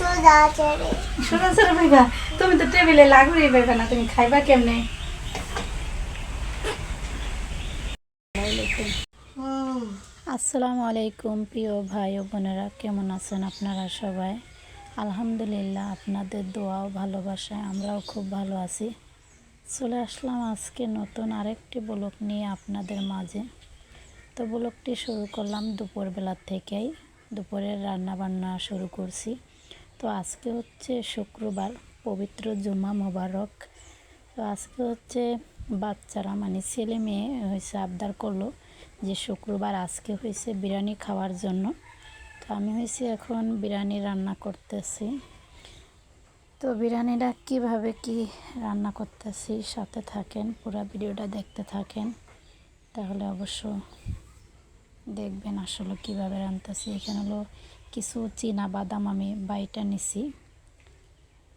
সোজা তুমি তো টেবিলে লাগুই পাইবে না তুমি খাইবা কেমনে? আসসালামু আলাইকুম প্রিয় ভাই ও বোনেরা কেমন আছেন আপনারা সবাই? আলহামদুলিল্লাহ আপনাদের দোয়া ও ভালোবাসায় আমরাও খুব ভালো আছি। চলে আসলাম আজকে নতুন আরেকটি ব্লগ নিয়ে আপনাদের মাঝে। তো ব্লগটি শুরু করলাম দুপুরবেলা থেকেই। দুপুরের রান্না বান্না শুরু করছি। তো আজকে হচ্ছে শুক্রবার, পবিত্র জুমা মোবারক। তো আজকে হচ্ছে বাচ্চারা মানে ছেলে মেয়ে হয়েছে আবদার করল যে শুক্রবার আজকে হয়েছে বিরিয়ানি খাওয়ার জন্য। তো আমি হয়েছি এখন বিরিয়ানি রান্না করতেছি। তো বিরিয়ানিটা কীভাবে কি রান্না করতেছি, সাথে থাকেন, পুরো ভিডিওটা দেখতে থাকেন, তাহলে অবশ্য দেখবেন আসলে কীভাবে রান্নতেছি এখানে হলো কিছু চীনা বাদাম আমি বাইটা নিছি।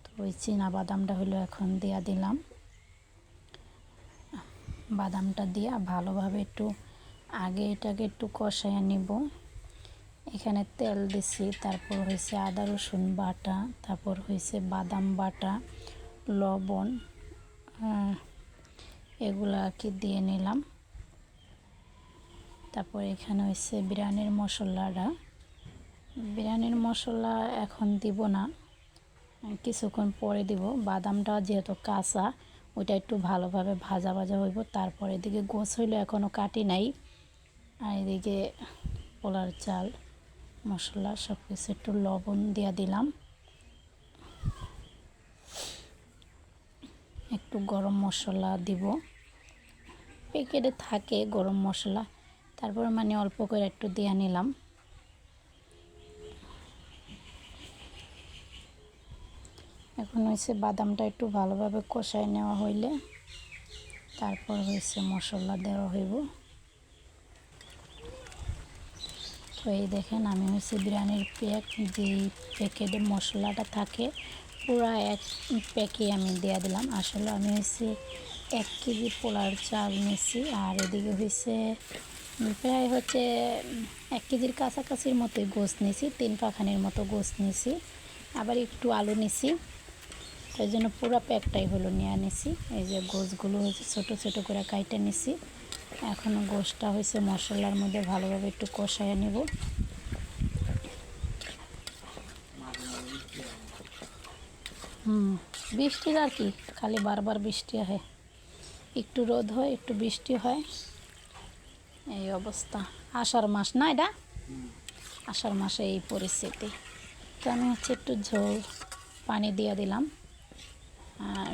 তো ওই চীনা বাদামটা হলো এখন দিয়া দিলাম। বাদামটা দিয়ে ভালোভাবে একটু আগে এটাকে একটু কষাইয়া নিব। এখানে তেল দিছি, তারপর হয়েছে আদা, রসুন বাটা, তারপর হয়েছে বাদাম বাটা, লবণ এগুলো আর কি দিয়ে নিলাম। তারপর এখানে হয়েছে বিরিয়ানির মশলাটা। বিরিয়ানির মশলা এখন দিব না, কিছুক্ষণ পরে দিব। বাদামটা যেহেতু কাঁচা, ওইটা একটু ভালোভাবে ভাজা ভাজা হইব। তারপর এদিকে গোছ হইল এখনও কাটি নাই। আর এদিকে পোলার চাল, মশলা সব কিছু একটু লবণ দিয়া দিলাম। একটু গরম মশলা দিব। প্যাকেটে থাকে গরম মশলা। তারপর মানে অল্প করে একটু দিয়ে নিলাম। এখন হয়েছে বাদামটা একটু ভালোভাবে কষায় নেওয়া হইলে তারপর হয়েছে মশলা দেওয়া হইব। তো এই দেখেন আমি হয়েছে বিরিয়ানির প্যাক যে প্যাকেটে মশলাটা থাকে, পুরা এক প্যাকে আমি দিয়ে দিলাম। আসলে আমি হয়েছে এক কেজি পোলার চাল নিয়েছি আর এদিকে হয়েছে প্রায় হচ্ছে এক কেজির কাছাকাছির মতোই গোছ নিছি, তিন পাখানির মতো গোছ নিছি। আবার একটু আলু নিছি। তাই জন্য পুরো প্যাকটাই হলো নিয়ে নিছি। এই যে গোসগুলো হয়েছে, ছোটো ছোটো করে কাইটে নিছি। এখন গোশটা হয়েছে মশলার মধ্যে ভালোভাবে একটু কষায় নেব। হুম, বৃষ্টির আর কি, খালি বারবার বৃষ্টি হয় একটু রোদ হয়, একটু বৃষ্টি হয়। এই অবস্থা। আষাঢ় মাস, না এটা? আষাঢ় মাসে এই পরিস্থিতি। তো আমি হচ্ছে একটু ঝোল, পানি দিয়ে দিলাম।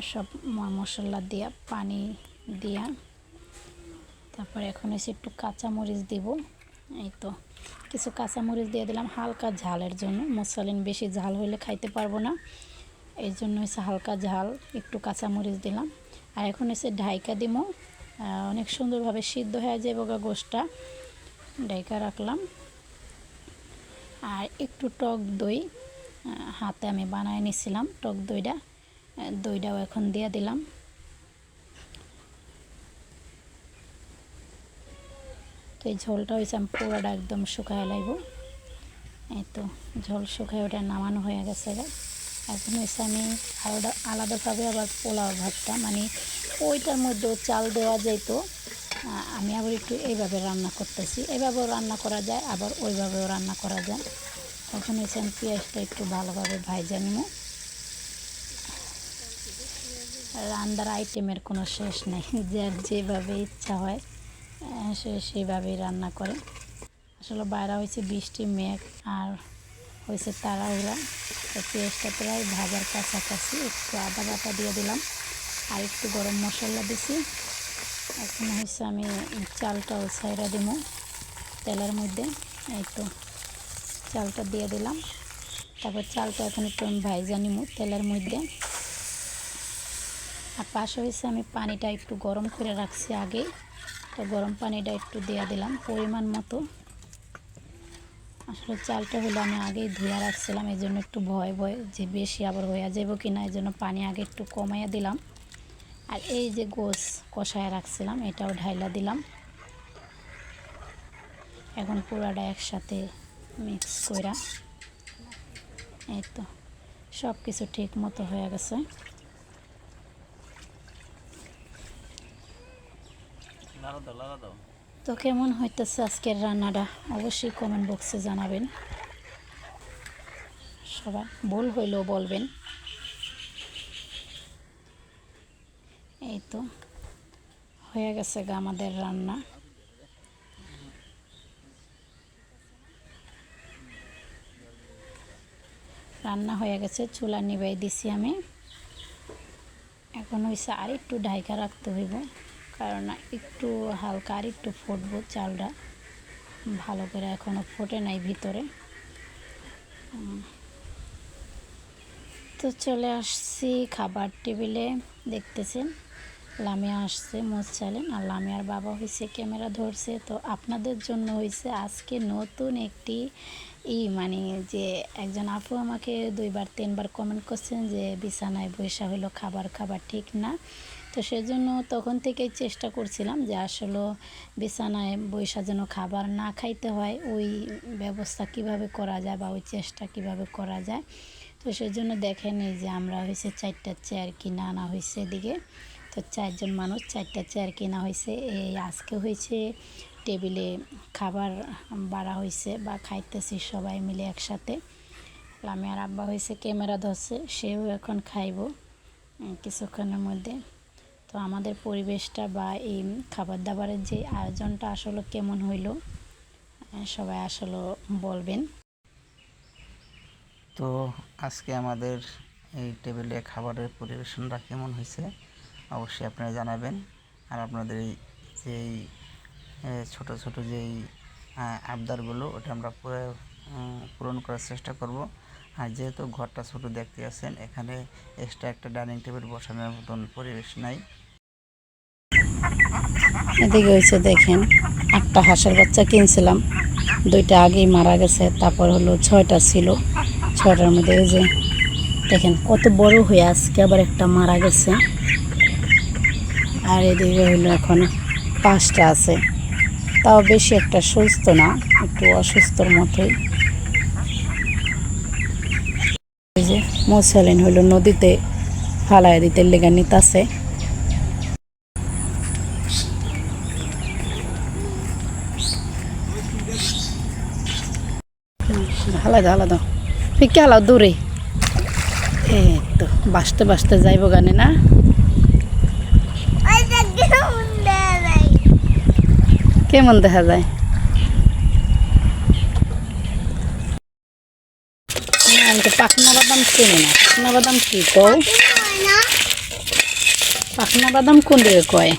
সব মশলা দিয়া, পানি দিয়া। তারপরে এখন এসে একটু কাঁচামরিচ দিব। এই তো, কিছু কাঁচামরিচ দিয়ে দিলাম হালকা ঝালের জন্য। মশালিন বেশি ঝাল হইলে খাইতে পারব না। এই জন্য এসে হালকা ঝাল, একটু কাঁচামরিচ দিলাম। আর এখন এসে ঢাইকা দিমো। অনেক সুন্দরভাবে সিদ্ধ হয়ে যায় গা গোষ্ঠটা। ঢাইকা রাখলাম। আর একটু টক দই হাতে আমি বানায় নিছিলাম টক দইটা। দইটাও এখন দিয়ে দিলাম। তো এই ঝোলটা হয়েছে, আমি পুরোটা একদম শুকায় লাগবো এই তো, ঝোল শুকায় ওটা নামানো হয়ে গেছে গা। এখন হয়েছে আমি আলাদা, আলাদাভাবে আবার পোলাও ভাতটা মানে ওইটার মধ্যেও চাল দেওয়া যেত। আমি আবার একটু এইভাবে রান্না করতেছি। এইভাবেও রান্না করা যায়, আবার ওইভাবেও রান্না করা যায়। এখন হয়েছে আমি পেঁয়াজটা একটু ভালোভাবে ভাইজা নিব। রান্নার আইটেমের কোনো শেষ নেই, যার যেভাবে ইচ্ছা হয়, সে সেভাবেই রান্না করে। আসলে বাইরে হয়েছে বৃষ্টি, মেঘ আর হয়েছে তাড়াহুড়া। পেঁয়াজটা প্রায় ভাজার কাছাকাছি একটু আদা বাটা দিয়ে দিলাম। আর একটু গরম মশলা দিছি। এখন হয়েছে আমি চালটাও ছাইরা দিব তেলের মধ্যে। এই তো চালটা দিয়ে দিলাম। তারপর চালটা এখন একটু আমি ভাইজা নিব তেলের মধ্যে। আর পাশে হয়েছে আমি পানিটা একটু গরম করে রাখছি আগে। তো গরম পানিটা একটু দিয়ে দিলাম পরিমাণ মতো। আসলে চালটা হলো আমি আগেই ধুয়ে রাখছিলাম, এই জন্য একটু ভয় ভয় যে বেশি আবার হয়ে যাব কি না এই জন্য পানি আগে একটু কমাইয়া দিলাম। আর এই যে গোস কষায় রাখছিলাম, এটাও ঢাইলা দিলাম। এখন পুরাটা একসাথে মিক্স কইরা, এই তো সব কিছু ঠিক মতো হয়ে গেছে। তো কেমন হইতেছে আজকের রান্নাটা? অবশ্যই কমেন্ট বক্সে জানাবেন। সবাই ভুল হইলেও বলবেন। এই তো হয়ে গেছে গা আমাদের রান্না। রান্না হয়ে গেছে, চুলা নিবাই দিছি আমি। এখন হয়েছে আর একটু ঢাইকা রাখতে হইব। কারণ একটু হালকা আর একটু ফুটবো চালটা। ভালো করে এখনও ফোটে নাই ভিতরে। তো চলে আসছি খাবার টেবিলে, দেখতেছেন? লামিয়া আসছে মোজ চালেন। আর লামিয়ার বাবা হয়েছে ক্যামেরা ধরছে। তো আপনাদের জন্য হয়েছে আজকে নতুন একটি ই মানে যে একজন আপু আমাকে দুইবার, তিনবার কমেন্ট করছেন যে, বিছানায় বৈশা হলো খাবার খাবার ঠিক না। তো সেজন্য তখন থেকেই চেষ্টা করছিলাম যে আসলে বিছানায় বৈশা যেন খাবার না খাইতে হয়, ওই ব্যবস্থা কীভাবে করা যায় বা ওই চেষ্টা কীভাবে করা যায়। তো সেজন্য দেখেন যে আমরা হয়েছে চারটা চেয়ার কিনে আনা হয়েছে এদিকে। তো চারজন মানুষ চারটা চেয়ার কেনা হয়েছে। এই আজকে হয়েছে টেবিলে খাবার বাড়া হয়েছে বা খাইতেছি সবাই মিলে একসাথে। আমি আর আব্বা হয়েছে ক্যামেরা ধরছে, সেও এখন খাইব কিছুক্ষণের মধ্যে। তো আমাদের পরিবেশটা বা এই খাবার দাবারের যে আয়োজনটা আসলে কেমন হইল সবাই আসলে বলবেন। তো আজকে আমাদের এই টেবিলে খাবারের পরিবেশনটা কেমন হয়েছে অবশ্যই আপনারা জানাবেন। আর আপনাদের এই যেই ছোট ছোট যেই আবদারগুলো ওটা আমরা পুরো, পূরণ করার চেষ্টা করব। আর যেহেতু ঘরটা ছোট দেখতে আছেন এখানে এক্সট্রা একটা ডাইনিং টেবিল বসানোর মতন পরিবেশ নাই। এদিকে হয়েছে দেখেন, আটটা হাঁসের বাচ্চা কিনছিলাম। দুইটা আগেই মারা গেছে, তারপর হলো ছয়টা ছিল। ছয়টার মধ্যে এই যে দেখেন, কত বড় হয়ে আজকে আবার একটা মারা গেছে। আর এদিকে হলো এখন পাঁচটা আছে। তাও বেশি একটা সুস্থ না, একটু অসুস্থর মতোই। যে মোসালিন হইল নদীতে ফালায় দিতে লেগা নিতাছে। আলাদা আলাদা। ফিকে আলাদা দূরে। এই তো বাসতে বাসতে যাইব গানে না? কেমন দেখা যায়? আমি তো পাখনা বাদাম চিনি না। পাখনা বাদাম কি তো না পাখনা বাদাম কোন দিকে কয়?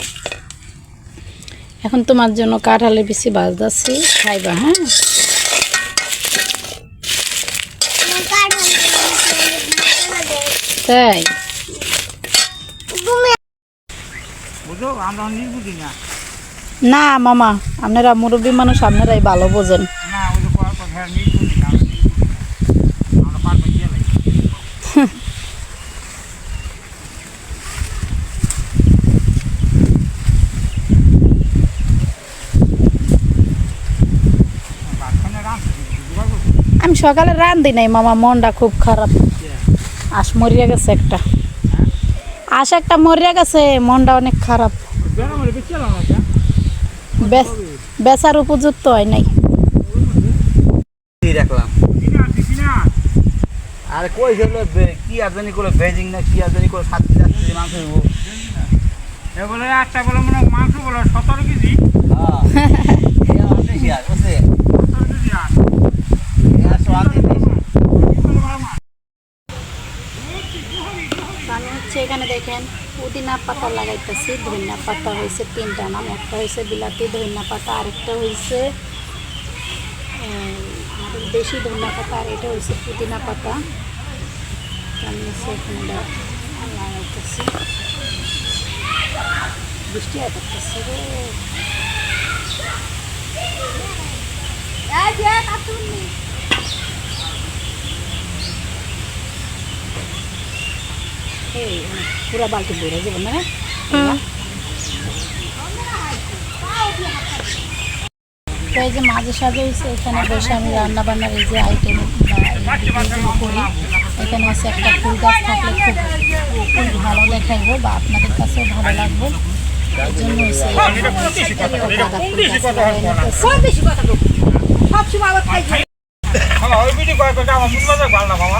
এখন তোমার জন্য কাঁঠালে বেশি বাজদাচ্ছি খাইবা হ্যাঁ আমার কাঠ তাই? না। মামা আপনারা মুরব্বী মানুষ আপনারাই ভালো বোঝেন। আমি সকালে রান্ধি নাই মামা মনটা খুব খারাপ। আশ মরিয়া গেছে একটা। আশ একটা মরিয়া গেছে মনটা অনেক খারাপ। বেচ- বেচার উপযুক্ত হয় নাই। রাখলাম আরে কই হলো কি আর জানি করে বেজিং না কি আর জানি করে সাত কেজি মাংস হইব। এগুলো একটা বলে মনে হয় মাংস বলে সতেরো কেজি। হ্যাঁ এই আমার বেশি আর বুঝছে সতেরো কেজি আর এই আর সোয়াদ দিতে আমি হচ্ছে এখানে দেখেন, পুদিনা পাতা লাগাইতেছি, ধনিয়া পাতা হয়েছে তিনটা নাম, একটা হয়েছে বিলাতি, ধনিয়া পাতা, আরেকটা হয়েছে আমাদের দেশি ধনিয়া পাতা, আর এটা হয়েছে পুদিনা পাতা। আমি হচ্ছে এখানে লাগাইতেছি। বৃষ্টি আসতেছে রে এই যে কাটুনি এই পুরা বালতি ভরে যাবে না তো এই যে মাঝে হয়েছে এখানে বসে আমি রান্না বান্নার এই যে আইটেম। করি এখানে হচ্ছে একটা ফুল গাছ থাকলে খুব খুব ভালো দেখাইবো বা আপনাদের কাছেও ভালো লাগবে এই জন্য বাবা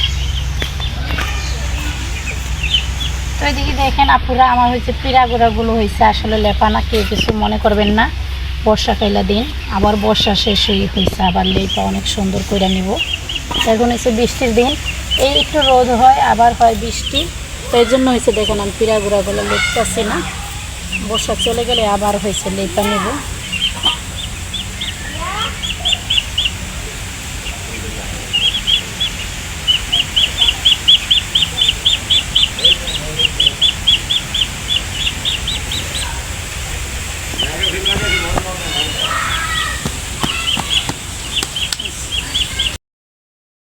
তো এদিকে দেখেন আপুরা, আমার হয়েছে পিড়া গোড়াগুলো হয়েছে। আসলে লেপানা কেউ কিছু মনে করবেন না। বর্ষাকাইলা দিন, আবার বর্ষা শেষ হয়ে হয়েছে, আবার লেপা অনেক সুন্দর করে নিব। এখন হচ্ছে বৃষ্টির দিন, এই একটু রোদ হয়, আবার হয় বৃষ্টি। তো এই জন্য হয়েছে, দেখেন আমি পিড়া গোড়াগুলো লেপতেছি না। বর্ষা চলে গেলে আবার হয়েছে লেপা নেব।